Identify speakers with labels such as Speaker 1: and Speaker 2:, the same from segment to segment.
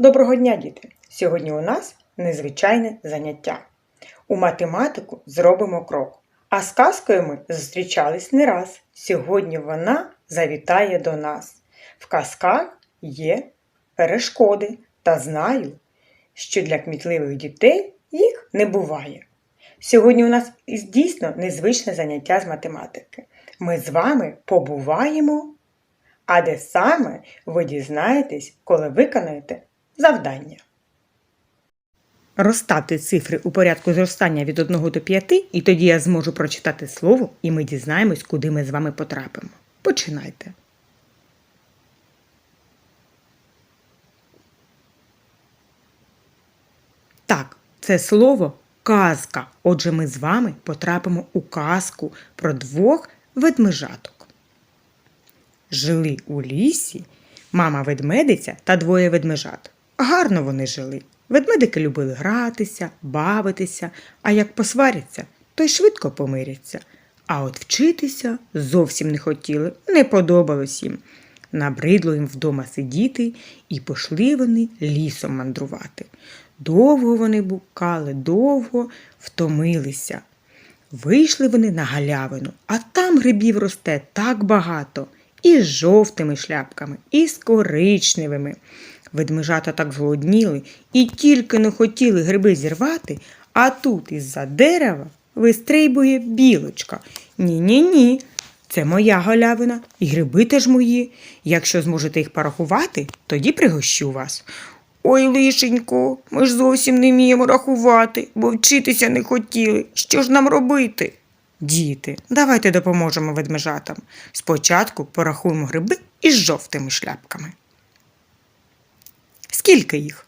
Speaker 1: Доброго дня, діти! Сьогодні у нас незвичайне заняття. У математику зробимо крок. А з казкою ми зустрічались не раз. Сьогодні вона завітає до нас. В казках є перешкоди, та знаю, що для кмітливих дітей їх не буває. Сьогодні у нас дійсно незвичне заняття з математики. Ми з вами побуваємо, а де саме ви дізнаєтесь, коли виконаєте завдання. Розставте цифри у порядку зростання від 1 до 5, і тоді я зможу прочитати слово, і ми дізнаємось, куди ми з вами потрапимо. Починайте. Так, це слово казка. Отже, ми з вами потрапимо у казку про двох ведмежаток. Жили у лісі мама ведмедиця та двоє ведмежат. Гарно вони жили. Ведмедики любили гратися, бавитися, а як посваряться, то й швидко помиряться. А от вчитися зовсім не хотіли, не подобалось їм. Набридло їм вдома сидіти, і пішли вони лісом мандрувати. Довго вони букали, довго втомилися. Вийшли вони на галявину, а там грибів росте так багато, і з жовтими шляпками, і з коричневими. Ведмежата так зголодніли і тільки не хотіли гриби зірвати, а тут із-за дерева вистрибує білочка. Ні-ні ні. Це моя галявина, і гриби теж мої. Якщо зможете їх порахувати, тоді пригощу вас. Ой, лишенько, ми ж зовсім не вміємо рахувати, бо вчитися не хотіли. Що ж нам робити? Діти, давайте допоможемо ведмежатам. Спочатку порахуємо гриби із жовтими шляпками. Скільки їх?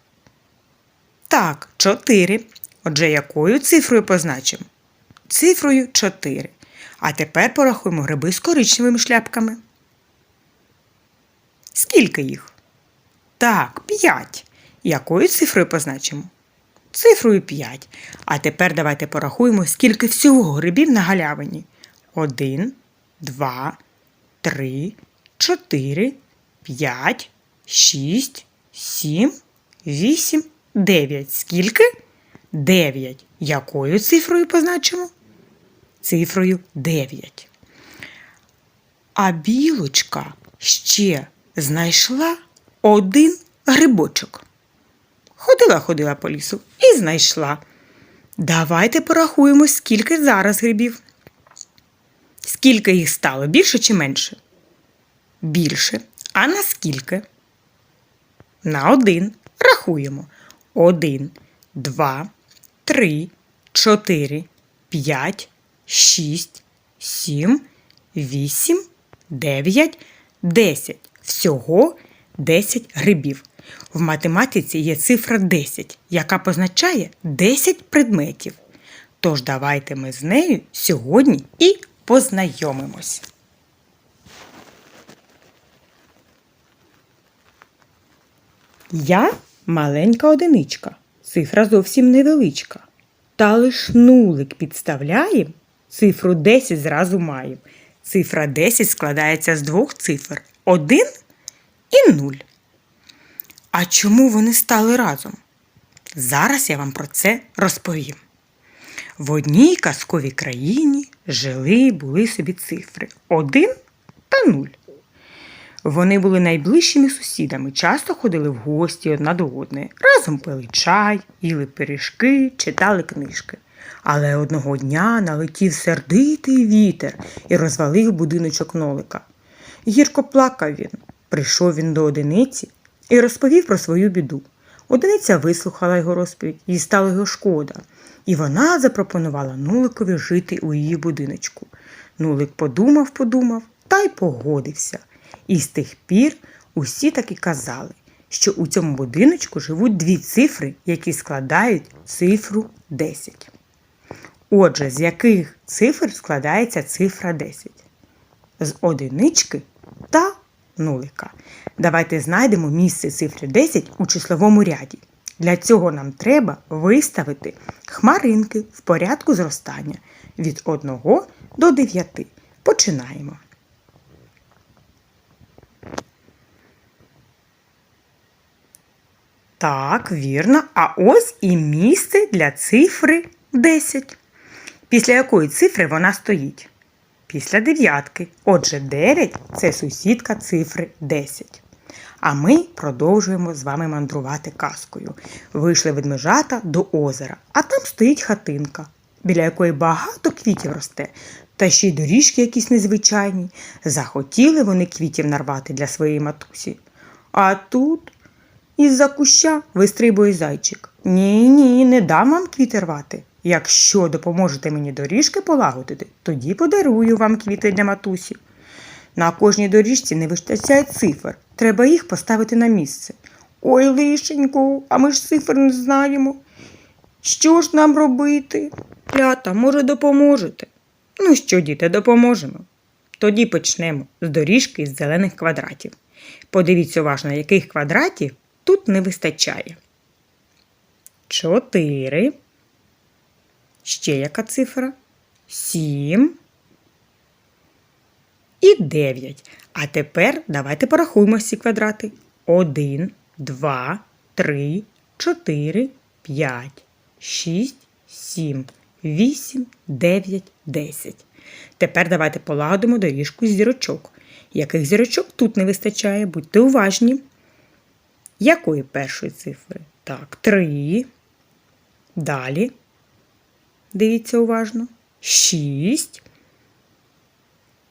Speaker 1: Так, чотири. Отже, якою цифрою позначимо? Цифрою 4. А тепер порахуємо гриби з коричневими шляпками. Скільки їх? Так, 5. Якою цифрою позначимо? Цифрою 5. А тепер давайте порахуємо, скільки всього грибів на галявині. 1, 2, 3, 4, 5, 6, 7, 8, 9. Скільки? 9. Якою цифрою позначимо? Цифрою 9. А білочка ще знайшла один грибочок. Ходила, ходила по лісу і знайшла. Давайте порахуємо, скільки зараз грибів. Скільки їх стало? Більше чи менше? Більше. А на скільки? На один. Рахуємо. Один, два, три, чотири, п'ять, шість, сім, вісім, дев'ять, десять. Всього десять грибів. В математиці є цифра 10, яка позначає 10 предметів. Тож давайте ми з нею сьогодні і познайомимось. Я маленька одиничка, цифра зовсім невеличка. Та лиш нулик підставляєм, цифру 10 зразу маєм. Цифра 10 складається з двох цифр 1 і 0. А чому вони стали разом? Зараз я вам про це розповім. В одній казковій країні жили були собі цифри 1 та 0. Вони були найближчими сусідами, часто ходили в гості одна до одної, разом пили чай, їли пиріжки, читали книжки. Але одного дня налетів сердитий вітер і розвалив будиночок нолика. Гірко плакав він. Прийшов він до одиниці і розповів про свою біду. Одиниця вислухала його розповідь, їй стало його шкода, і вона запропонувала Нуликові жити у її будиночку. Нулик подумав, подумав та й погодився. І з тих пір усі так і казали, що у цьому будиночку живуть дві цифри, які складають цифру 10. Отже, з яких цифр складається цифра 10? З одинички та нулика. Давайте знайдемо місце цифри 10 у числовому ряді. Для цього нам треба виставити хмаринки в порядку зростання від 1 до 9. Починаємо. Так, вірно. А ось і місце для цифри 10. Після якої цифри вона стоїть? Після дев'ятки. Отже, 9 це сусідка цифри 10. А ми продовжуємо з вами мандрувати казкою. Вийшли ведмежата до озера, а там стоїть хатинка, біля якої багато квітів росте, та ще й доріжки якісь незвичайні. Захотіли вони квітів нарвати для своєї матусі. А тут із-за куща вистрибує зайчик. Ні, ні, не дам вам квіти рвати. Якщо допоможете мені доріжки полагодити, тоді подарую вам квіти для матусі. На кожній доріжці не вистачає цифр. Треба їх поставити на місце. Ой, лишенько, а ми ж цифр не знаємо. Що ж нам робити? Лята, може, допоможете? Ну що, діти, допоможемо. Тоді почнемо з доріжки з зелених квадратів. Подивіться уважно, яких квадратів тут не вистачає. Чотири. Ще яка цифра? Сім. І дев'ять. А тепер давайте порахуємо всі квадрати. Один, два, три, чотири, п'ять, шість, сім, вісім, дев'ять, десять. Тепер давайте полагодимо доріжку з зірочок. Яких зірочок тут не вистачає? Будьте уважні. Якої першої цифри? Так, три. Далі. Дивіться уважно. Шість.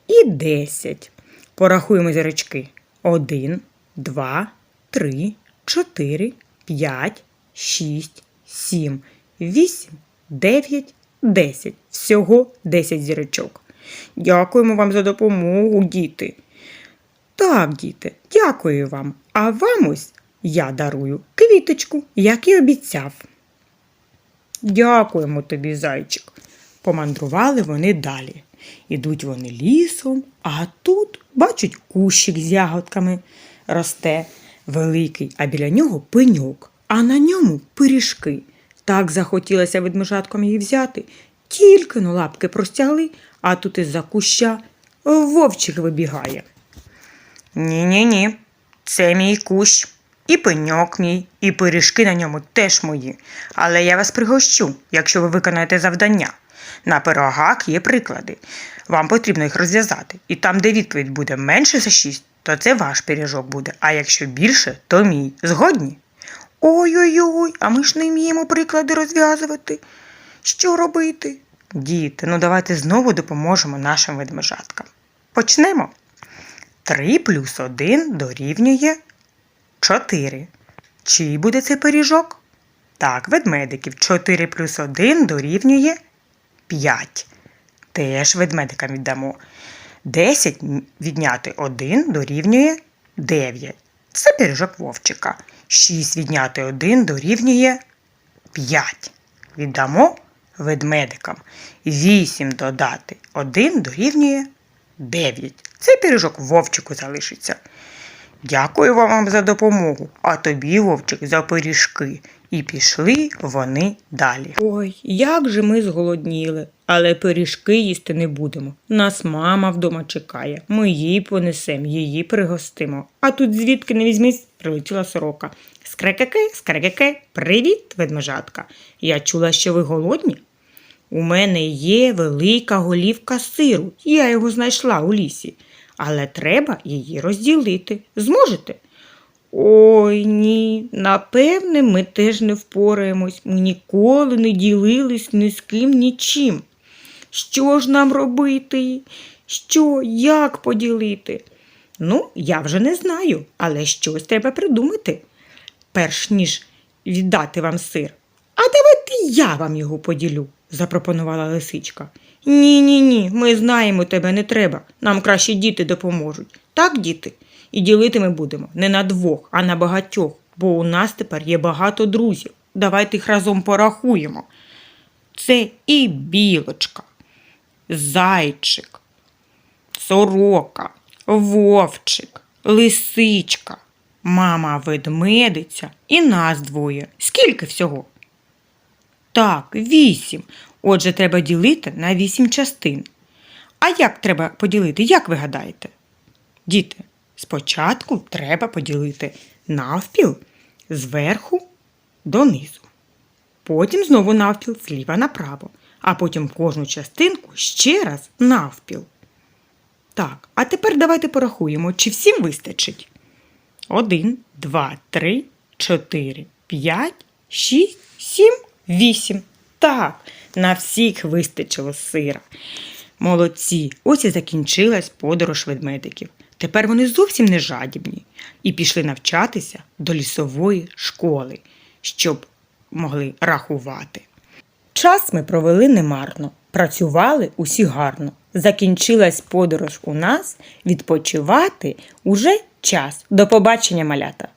Speaker 1: І десять. Порахуємо зірочки. Один, два, три, чотири, п'ять, шість, сім, вісім, дев'ять, десять. Всього десять зірочок. Дякуємо вам за допомогу, діти. Так, діти, дякую вам. А вам ось я дарую квіточку, як і обіцяв. Дякуємо тобі, зайчик. Помандрували вони далі. Ідуть вони лісом, а тут, бачать, кущик з ягодками росте великий, а біля нього пеньок, а на ньому пиріжки. Так захотілося ведмежаткам її взяти. Тільки но лапки простягли, а тут із-за куща вовчик вибігає. Ні-ні-ні, це мій кущ. І пеньок мій, і пиріжки на ньому теж мої. Але я вас пригощу, якщо ви виконаєте завдання. На пирогах є приклади. Вам потрібно їх розв'язати. І там, де відповідь буде менше за 6, то це ваш пиріжок буде. А якщо більше, то мій. Згодні? Ой-ой-ой, а ми ж не вміємо приклади розв'язувати. Що робити? Діти, ну давайте знову допоможемо нашим ведмежаткам. Почнемо. 3 плюс 1 дорівнює 4. Чий буде цей пиріжок? Так, ведмедиків. 4 плюс 1 дорівнює 5. Теж ведмедикам віддамо. 10 відняти 1 дорівнює 9. Це пиріжок вовчика. 6 відняти 1 дорівнює 5. Віддамо ведмедикам. 8 додати 1 дорівнює 9. Цей пиріжок вовчику залишиться. Дякую вам за допомогу, а тобі, вовчик, за пиріжки. І пішли вони далі. Ой, як же ми зголодніли, але пиріжки їсти не будемо. Нас мама вдома чекає. Ми їй понесемо, її пригостимо. А тут звідки не візьмись, прилетіла сорока. Скрекеке, скрекеке, привіт, ведмежатка. Я чула, що ви голодні. У мене є велика голівка сиру. Я його знайшла у лісі, але треба її розділити. Зможете? Ой ні, напевне, ми теж не впораємось. Ми ніколи не ділились ні з ким нічим. Що ж нам робити? Що, як поділити? Ну, я вже не знаю, але щось треба придумати, перш ніж віддати вам сир. А давайте я вам його поділю, запропонувала лисичка. Ні, ні, ні, ми знаємо, тебе не треба. Нам краще діти допоможуть. Так, діти? І ділити ми будемо не на двох, а на багатьох, бо у нас тепер є багато друзів. Давайте їх разом порахуємо. Це і білочка, зайчик, сорока, вовчик, лисичка, мама ведмедиця і нас двоє. Скільки всього? Так, вісім. Отже, треба ділити на вісім частин. А як треба поділити, як ви гадаєте? Діти, спочатку треба поділити навпіл зверху донизу. Потім знову навпіл зліва направо, а потім кожну частинку ще раз навпіл. Так, а тепер давайте порахуємо, чи всім вистачить. Один, два, три, чотири, п'ять, шість, сім, вісім. Так, на всіх вистачило сира. Молодці, ось і закінчилась подорож ведмедиків. Тепер вони зовсім не жадібні і пішли навчатися до лісової школи, щоб могли рахувати. Час ми провели немарно, працювали усі гарно. Закінчилась подорож у нас, відпочивати уже час. До побачення, малята!